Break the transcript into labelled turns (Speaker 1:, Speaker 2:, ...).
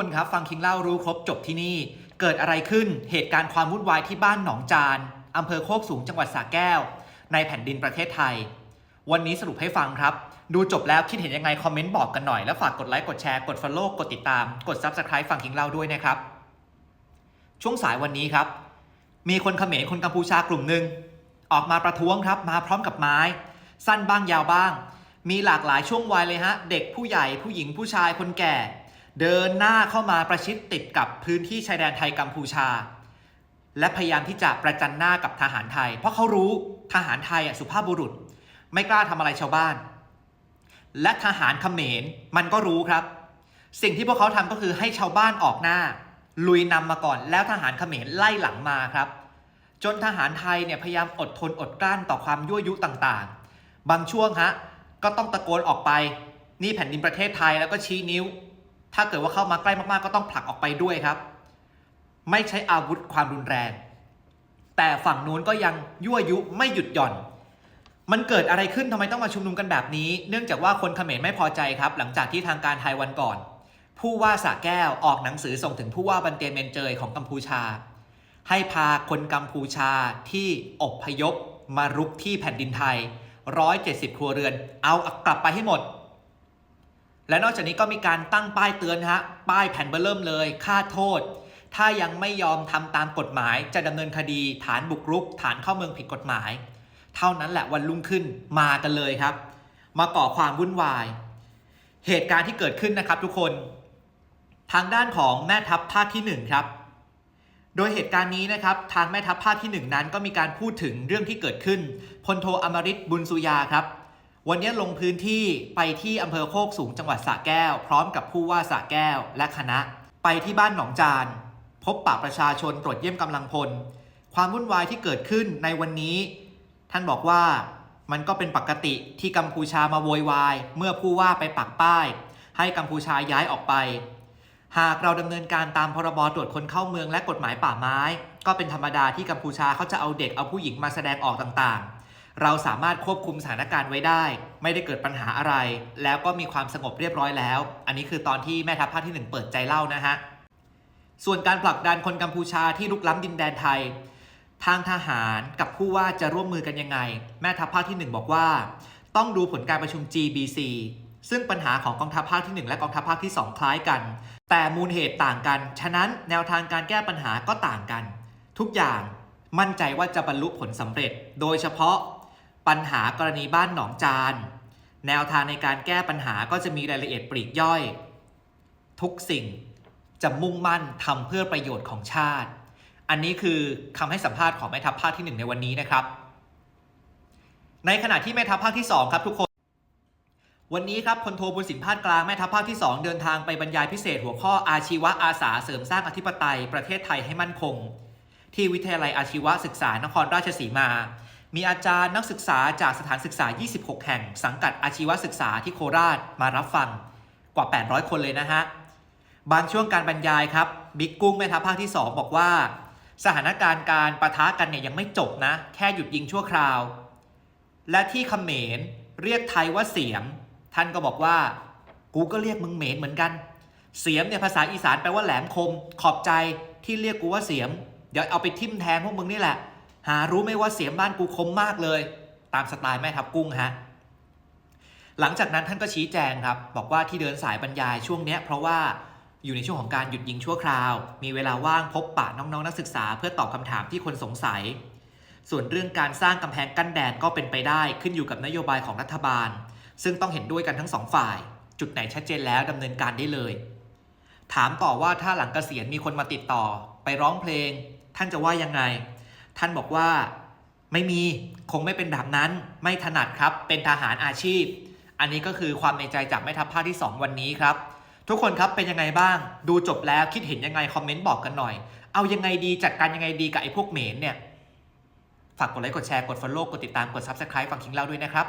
Speaker 1: คนครับ ฟังคิงเล่ารู้ครบจบที่นี่ เกิดอะไรขึ้นเหตุการณ์ความวุ่นวายที่บ้านหนองจานอำเภอโคกสูงจังหวัดสระแก้ว ในแผ่นดินประเทศไทย วันนี้สรุปให้ฟังครับ ดูจบแล้วคิดเห็นยังไง คอมเมนต์บอกกันหน่อย แล้วฝากกดไลค์กดแชร์กด Follow กดติดตาม กด Subscribe ฟังคิงเล่าด้วยนะครับ ช่วงสายวันนี้ครับ มีคนเขมรคนกัมพูชากลุ่มหนึ่งออกมาประท้วงครับมาพร้อมกับไม้ สั้นบ้างยาวบ้าง มีหลากหลายช่วงวัยเลยฮะ เด็กผู้ใหญ่ผู้หญิงผู้ชายคนแก่ เดินหน้าเข้ามาประชิดติดกับพื้นที่ชายแดนไทยกัมพูชา และพยายามที่จะประจันหน้ากับทหารไทย เพราะเขารู้ทหารไทยอะสุภาพบุรุษ ไม่กล้าทำอะไรชาวบ้าน และทหารเขมรมันก็รู้ครับ สิ่งที่พวกเขาทำก็คือให้ชาวบ้านออกหน้า ลุยนำมาก่อน แล้วทหารเขมรไล่หลังมาครับ จนทหารไทยเนี่ยพยายามอดทนอดกลั้นต่อความยั่วยุต่างๆ บางช่วงฮะก็ต้องตะโกนออกไป นี่แผ่นดินประเทศไทยแล้วก็ชี้นิ้ว ถ้าเกิดว่าเข้ามาใกล้มากๆ ก็ต้องผลักออกไปด้วยครับ ไม่ใช้อาวุธความรุนแรง แต่ฝั่งนู้นก็ยังยั่วยุไม่หยุดหย่อน มันเกิดอะไรขึ้นทำไมต้องมาชุมนุมกันแบบนี้ เนื่องจากว่าคนเขมรไม่พอใจครับ หลังจากที่ทางการไทยวันก่อน ผู้ว่าสระแก้วออกหนังสือส่งถึงผู้ว่าบันเตเมนเจยของกัมพูชา ให้พาคนกัมพูชาที่อบพยพมารุกที่แผ่นดินไทย 170 ครัวเรือน เอากลับไปให้หมด และนอกจากนี้ก็มีการตั้งป้ายเตือนฮะป้ายแผ่นเบอร์เริ่มเลยค่าโทษ ถ้ายังไม่ยอมทำตามกฎหมาย จะดำเนินคดี ฐานบุกรุก ฐานเข้าเมืองผิดกฎหมาย เท่านั้นแหละวันรุ่งขึ้นมากันเลยครับ มาก่อความวุ่นวาย เหตุการณ์ที่เกิดขึ้นนะครับทุกคน ทางด้านของแม่ทัพภาคที่หนึ่งครับ โดยเหตุการณ์นี้นะครับทางแม่ทัพภาคที่หนึ่งนั้นก็มีการพูดถึงเรื่องที่เกิดขึ้นพลโทอมริตบุญสุยาครับ วันนี้ลงพื้นที่ไปที่อำเภอโคกสูงจังหวัดสระแก้ว พร้อมกับผู้ว่าสระแก้วและคณะ ไปที่บ้านหนองจาน พบปะประชาชนตรวจเยี่ยมกำลังพล ความวุ่นวายที่เกิดขึ้นในวันนี้ ท่านบอกว่ามันก็เป็นปกติที่กัมพูชามาโวยวาย เมื่อผู้ว่าไปปักป้าย ให้กัมพูชาย้ายออกไป หากเราดำเนินการตามพรบตรวจคนเข้าเมืองและกฎหมายป่าไม้ ก็เป็นธรรมดาที่กัมพูชาเขาจะเอาเด็กเอาผู้หญิงมาแสดงออกต่างๆ เราสามารถควบคุมสถานการณ์ไว้ได้ ไม่ได้เกิดปัญหาอะไร แล้วก็มีความสงบเรียบร้อยแล้ว อันนี้คือตอนที่แม่ทัพภาคที่หนึ่งเปิดใจเล่านะฮะส่วนการผลักดันคนกัมพูชาที่ลุกล้ำดินแดนไทย ทางทหารกับผู้ว่าจะร่วมมือกันยังไง แม่ทัพภาคที่ 1 บอกว่า ต้องดูผลการประชุม GBC ซึ่งปัญหาของกองทัพภาคที่ 1 และกองทัพภาคที่ 2 คล้ายกัน แต่มูลเหตุต่างกัน ฉะนั้นแนวทางการแก้ปัญหาก็ต่างกัน ทุกอย่างมั่นใจว่าจะบรรลุผลสำเร็จ โดยเฉพาะ ปัญหากรณีบ้านหนองจาน แนวทางในการแก้ปัญหาก็จะมีรายละเอียดปลีกย่อย ทุกสิ่งจะมุ่งมั่นทำเพื่อประโยชน์ของชาติ อันนี้คือคำให้สัมภาษณ์ของแม่ทัพภาคที่ 1 ในวันนี้นะครับ ในขณะที่แม่ทัพภาคที่ 2 ครับทุกคน วันนี้ครับพลโทบุญสินพาดกลางแม่ทัพภาคที่ 2 เดินทางไปบรรยายพิเศษหัวข้ออาชีวะอาสาเสริมสร้างอธิปไตย ประเทศไทยให้มั่นคง ที่วิทยาลัยอาชีวศึกษานครราชสีมา มีอาจารย์นักศึกษาจากสถานศึกษา 26 แห่ง สังกัดอาชีวศึกษาที่โคราชมารับฟังกว่า 800 คนเลยนะฮะ บางช่วงการบรรยายครับบิ๊กกุ้งแม่ทัพภาคที่ 2 บอกว่า สถานการณ์การประทะกันเนี่ยยังไม่จบนะ แค่หยุดยิงชั่วคราว และที่เขมรเรียกไทยว่าเสียม ท่านก็บอกว่า กูก็เรียกมึงเหมนเหมือนกัน เสียมเนี่ยภาษาอีสานแปลว่าแหลมคม ขอบใจที่เรียกกูว่าเสียม เดี๋ยวเอาไปทิ่มแทงพวกมึงนี่แหละ หารู้ไหมว่าเสียมบ้านกูคมมากเลย ตามสไตล์แม่ทัพกุ้งฮะหลังจากนั้นท่านก็ชี้แจงครับ บอกว่าที่เดินสายบรรยายช่วงเนี้ยเพราะว่าอยู่ในช่วงของการหยุดยิงชั่วคราว มีเวลาว่างพบปะน้องๆ นักศึกษา เพื่อตอบคำถามที่คนสงสัย ส่วนเรื่องการสร้างกำแพงกั้นแดนก็เป็นไปได้ขึ้นอยู่กับนโยบายของรัฐบาล ซึ่งต้องเห็นด้วยกันทั้งสองฝ่าย จุดไหนชัดเจนแล้วดำเนินการได้เลย ถามต่อว่าถ้าหลังเกษียณมีคนมาติดต่อ ไปร้องเพลง ท่านจะว่ายังไง ท่านบอกว่าไม่มีคงไม่เป็นแบบนั้น ไม่ถนัดครับ เป็นทหารอาชีพ อันนี้ก็คือความในใจจากแม่ทัพภาคที่ 2 วันนี้ครับ ทุกคนครับเป็นยังไงบ้าง ดูจบแล้วคิดเห็นยังไง คอมเมนต์บอกกันหน่อย เอายังไงดีจัดการยังไงดีกับไอ้พวกเหมนเนี่ย ฝากกดไลค์กดแชร์กด Follow กดติดตามกด Subscribe ฟังคิงเล่าด้วยนะครับ